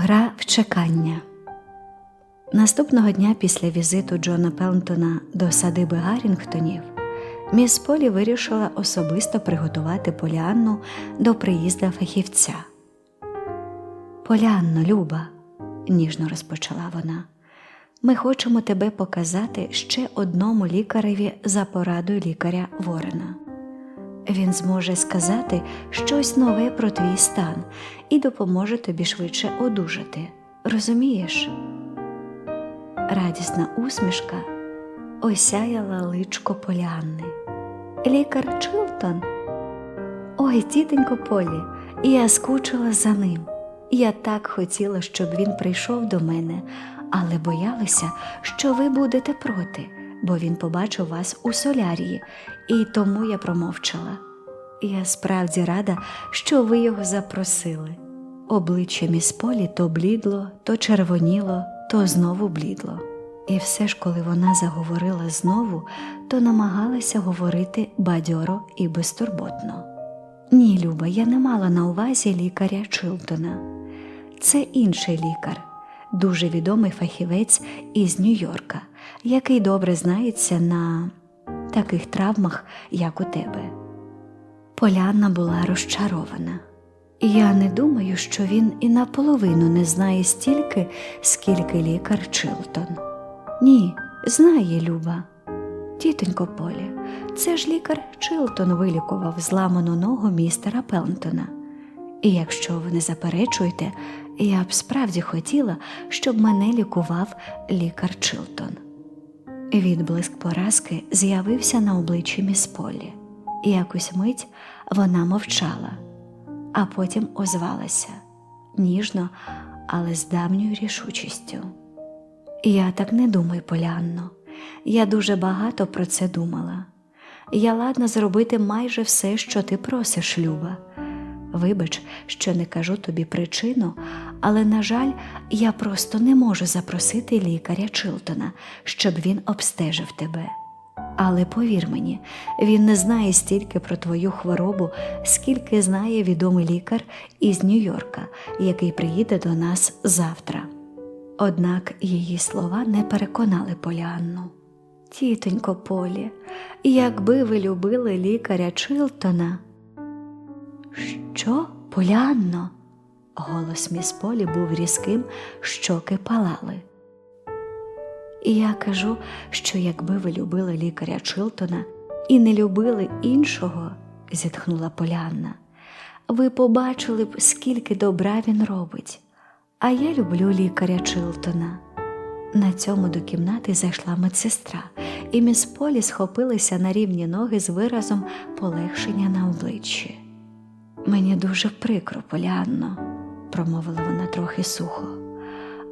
Гра в чекання. Наступного дня після візиту Джона Пелтона до садиби Гаррінгтонів міс Полі вирішила особисто приготувати Поліанну до приїзду фахівця. Поліанно, Люба, ніжно розпочала вона, ми хочемо тебе показати ще одному лікареві за порадою лікаря Ворена. Він зможе сказати щось нове про твій стан і допоможе тобі швидше одужати. Розумієш? Радісна усмішка осяяла личко Поліанни. Лікар Чилтон. Ой, тітенько Полі, я скучила за ним. Я так хотіла, щоб він прийшов до мене, але боялася, що ви будете проти, бо він побачив вас у солярії, і тому я промовчала. Я справді рада, що ви його запросили. Обличчя міс Полі то блідло, то червоніло, то знову блідло. І все ж, коли вона заговорила знову, то намагалася говорити бадьоро і безтурботно. Ні, Люба, я не мала на увазі лікаря Чилтона. Це інший лікар, дуже відомий фахівець із Нью-Йорка, який добре знається на таких травмах, як у тебе. Поляна була розчарована. Я не думаю, що він і наполовину не знає стільки, скільки лікар Чилтон. Ні, знає Люба. Тітонько Полі, це ж лікар Чилтон вилікував зламану ногу містера Пелтона. І якщо ви не заперечуєте, я б справді хотіла, щоб мене лікував лікар Чилтон. Відблиск поразки з'явився на обличчі міс Полі. І якусь мить вона мовчала, а потім озвалася ніжно, але з давньою рішучістю. Я так не думаю, Полянно. Я дуже багато про це думала. Я ладна зробити майже все, що ти просиш, Люба. Вибач, що не кажу тобі причину, але, на жаль, я просто не можу запросити лікаря Чилтона, щоб він обстежив тебе. Але повір мені, він не знає стільки про твою хворобу, скільки знає відомий лікар із Нью-Йорка, який приїде до нас завтра. Однак її слова не переконали Поліанну. Тітонько Полі, якби ви любили лікаря Чилтона. Що, Поліанно? Голос міс Полі був різким, щоки палали. І я кажу, що якби ви любили лікаря Чилтона і не любили іншого, зітхнула Полянна, ви побачили б, скільки добра він робить. А я люблю лікаря Чилтона. На цьому до кімнати зайшла медсестра, і міс Полі схопилися на рівні ноги з виразом полегшення на обличчі. Мені дуже прикро, Полянно, промовила вона трохи сухо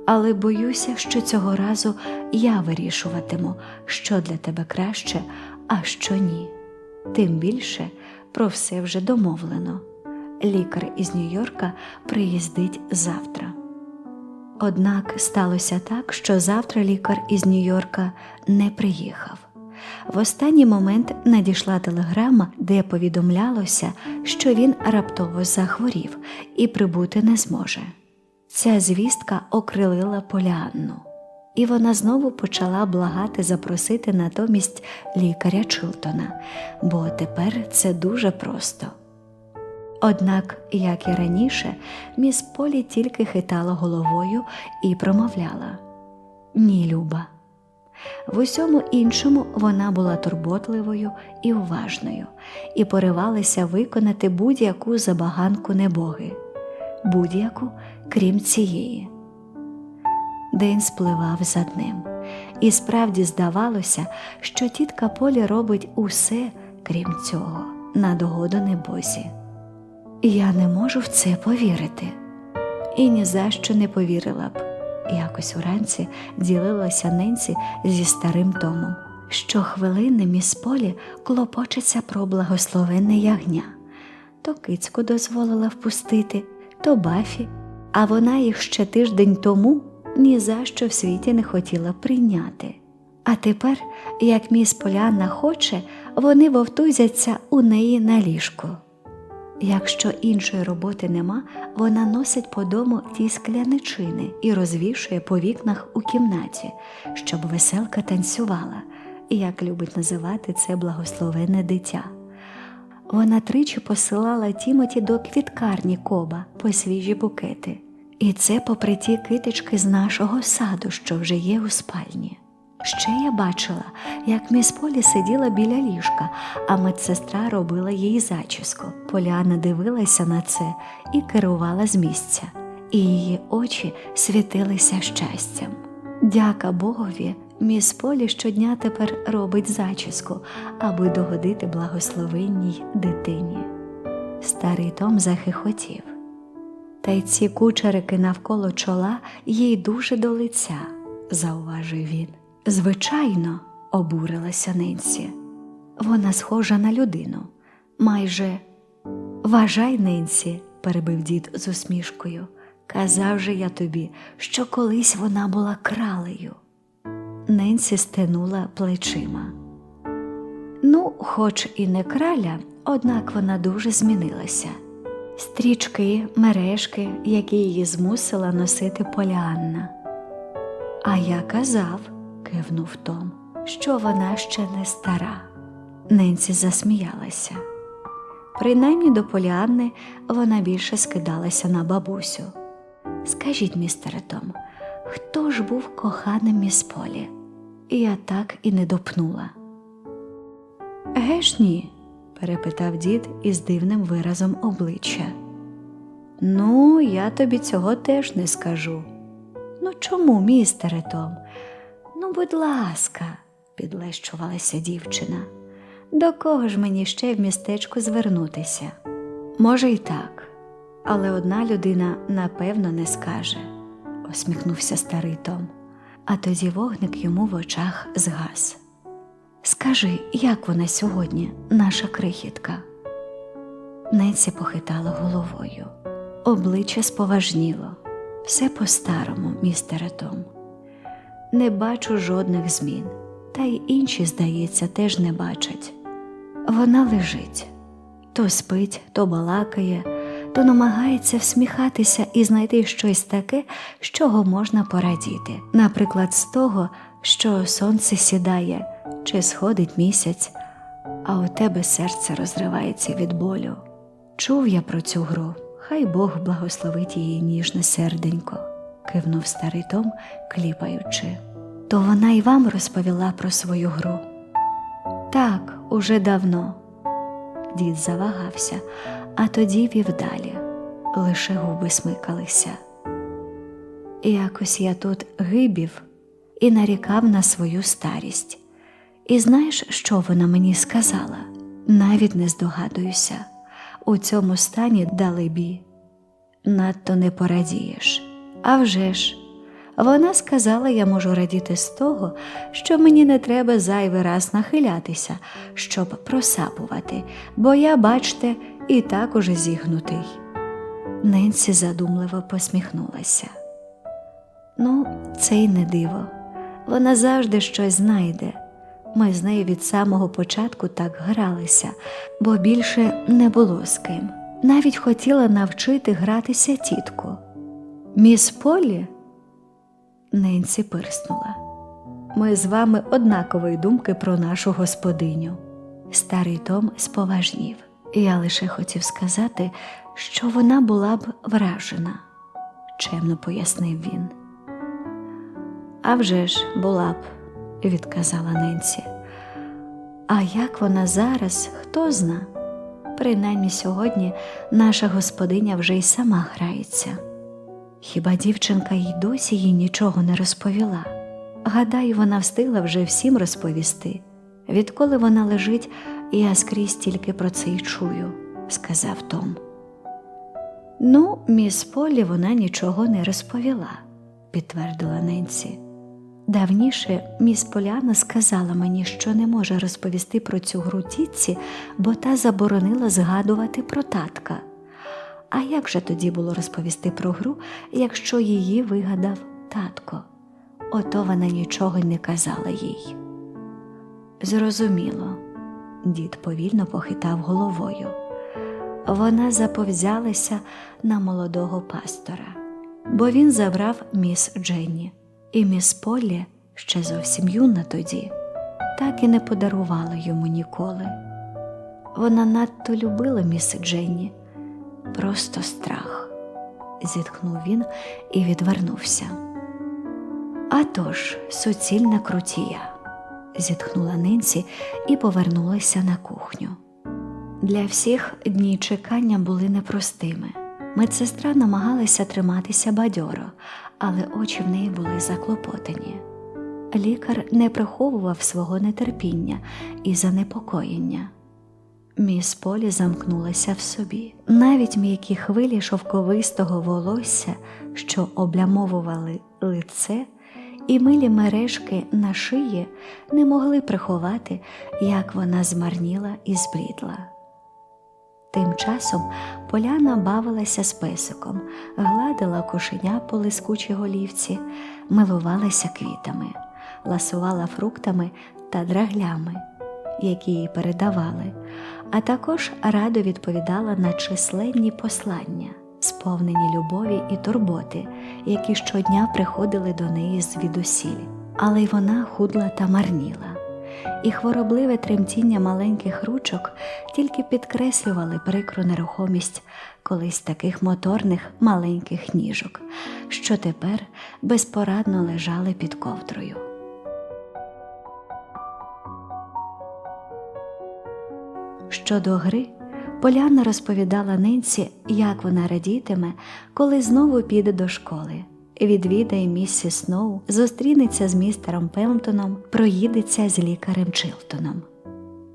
але боюся, що цього разу я вирішуватиму, що для тебе краще, а що ні. Тим більше про все вже домовлено. Лікар із Нью-Йорка приїздить завтра. Однак сталося так, що завтра лікар із Нью-Йорка не приїхав. В останній момент надійшла телеграма, де повідомлялося, що він раптово захворів і прибути не зможе. Ця звістка окрилила Поліанну, і вона знову почала благати запросити натомість лікаря Чилтона, бо тепер це дуже просто. Однак, як і раніше, міс Полі тільки хитала головою і промовляла Ні, Люба. В усьому іншому вона була турботливою і уважною, і поривалася виконати будь-яку забаганку небоги, будь-яку крім цієї. День спливав за днем, і справді здавалося, що тітка Полі робить усе, крім цього, на догоду небозі. Я не можу в це повірити, і ні за що не повірила б. Якось уранці ділилася Ненці зі старим Томом. Щохвилини міс Полі клопочеться про благословенне ягня. То кицьку дозволила впустити, то бафі а вона їх ще тиждень тому ні за що в світі не хотіла прийняти. А тепер, як міс Полянна хоче, вони вовтузяться у неї на ліжку. Якщо іншої роботи нема, вона носить по дому ті скляничини і розвішує по вікнах у кімнаті, щоб веселка танцювала, як любить називати це благословенне дитя. Вона тричі посилала Тімоті до квіткарні коба по свіжі букети, і це попри ті китички з нашого саду, що вже є у спальні. Ще я бачила, як міс Полі сиділа біля ліжка, а медсестра робила їй зачіску. Поліана дивилася на це і керувала з місця, і її очі світилися щастям. Дяка Богові, міс Полі щодня тепер робить зачіску, аби догодити благословенній дитині. Старий Том захихотів. Та й ці кучерики навколо чола їй дуже до лиця, зауважив він. Звичайно, обурилася Ненсі. Вона схожа на людину. Майже вважай, Ненсі, перебив дід з усмішкою. Казав же я тобі, що колись вона була кралею. Ненсі стенула плечима. Ну, хоч і не краля, однак вона дуже змінилася. Стрічки, мережки, які її змусила носити Поліанна. А я казав, кивнув Том, що вона ще не стара. Ненсі засміялася. Принаймні до Поліанни вона більше скидалася на бабусю. Скажіть, містере Том, хто ж був коханим міс Полі? І я так і не допнула. Геш ні? Перепитав дід із дивним виразом обличчя. Ну, я тобі цього теж не скажу. Ну чому, містере Том? Ну, будь ласка, підлещувалася дівчина. До кого ж мені ще в містечку звернутися? Може, й так, але одна людина напевно не скаже, усміхнувся старий Том, а тоді вогник йому в очах згас. Скажи, як вона сьогодні, наша крихітка? Ненсі похитала головою. Обличчя споважніло. Все по-старому, містере Том. Не бачу жодних змін, та й інші, здається, теж не бачать. Вона лежить, то спить, то балакає, то намагається всміхатися і знайти щось таке, з чого можна порадіти, наприклад, з того, що сонце сідає чи сходить місяць, а у тебе серце розривається від болю. Чув я про цю гру, хай Бог благословить її ніжне серденько, кивнув старий Том, кліпаючи. То вона й вам розповіла про свою гру. Так, уже давно. Дід завагався, а тоді вів далі, лише губи смикалися. Якось я тут гибів і нарікав на свою старість. І знаєш, що вона мені сказала? Навіть не здогадуюся. У цьому стані далебі, надто не порадієш. А вже ж, вона сказала, я можу радіти з того, що мені не треба зайвий раз нахилятися, щоб просапувати, бо я, бачте, і так уже зігнутий. Ненсі задумливо посміхнулася. Ну, це й не диво. Вона завжди щось знайде. Ми з нею від самого початку так гралися, бо більше не було з ким. Навіть хотіла навчити гратися тітку. Міс Полі Ненсі пирснула. Ми з вами однакової думки про нашу господиню. Старий Том споважнів. Я лише хотів сказати, що вона була б вражена, чемно пояснив він. «А вже ж була б, відказала Ненсі. А як вона зараз, хто зна? Принаймні сьогодні наша господиня вже й сама грається. Хіба дівчинка й досі їй нічого не розповіла? Гадаю, вона встигла вже всім розповісти. Відколи вона лежить, я скрізь тільки про це й чую, сказав Том. Ну, міс Полі вона нічого не розповіла, підтвердила Ненсі. Давніше міс Поляна сказала мені, що не може розповісти про цю гру тітці, бо та заборонила згадувати про татка. А як же тоді було розповісти про гру, якщо її вигадав татко? Ото вона нічого не казала їй. Зрозуміло, дід повільно похитав головою. вона заповзялася на молодого пастора, бо він забрав міс Дженні, і міс Поллі, ще зовсім юна тоді, так і не подарувала йому ніколи. Вона надто любила міс Дженні, просто страх, зітхнув він і відвернувся. «А тож, суцільна крутія, зітхнула Нинсі і повернулася на кухню. Для всіх дні чекання були непростими. Медсестра намагалася триматися бадьоро, але очі в неї були заклопотані. Лікар не приховував свого нетерпіння і занепокоєння. Міс Полі замкнулася в собі. Навіть м'які хвилі шовковистого волосся, що облямовували лице, і милі мережки на шиї не могли приховати, як вона змарніла і зблідла. Тим часом Поляна бавилася з песиком, гладила кошеня по лискучій голівці, милувалася квітами, ласувала фруктами та драглями, які їй передавали, а також радо відповідала на численні послання, сповнені любові і турботи, які щодня приходили до неї звідусіль. Але й вона худла та марніла і хворобливе тремтіння маленьких ручок тільки підкреслювали прикру нерухомість колись таких моторних маленьких ніжок, що тепер безпорадно лежали під ковдрою. Щодо гри, Поляна розповідала нинці, як вона радітиме, коли знову піде до школи відвідає місіс Сноу, зустрінеться з містером Пелтоном, проїдеться з лікарем Чилтоном.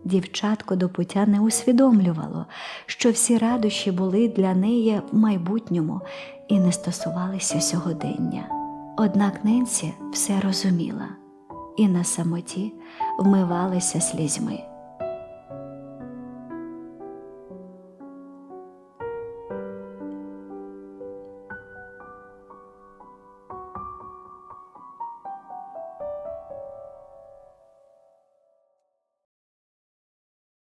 Дівчатко до пуття не усвідомлювало, що всі радощі були для неї в майбутньому і не стосувалися сьогодення. Однак Ненсі все розуміла і на самоті вмивалася слізьми.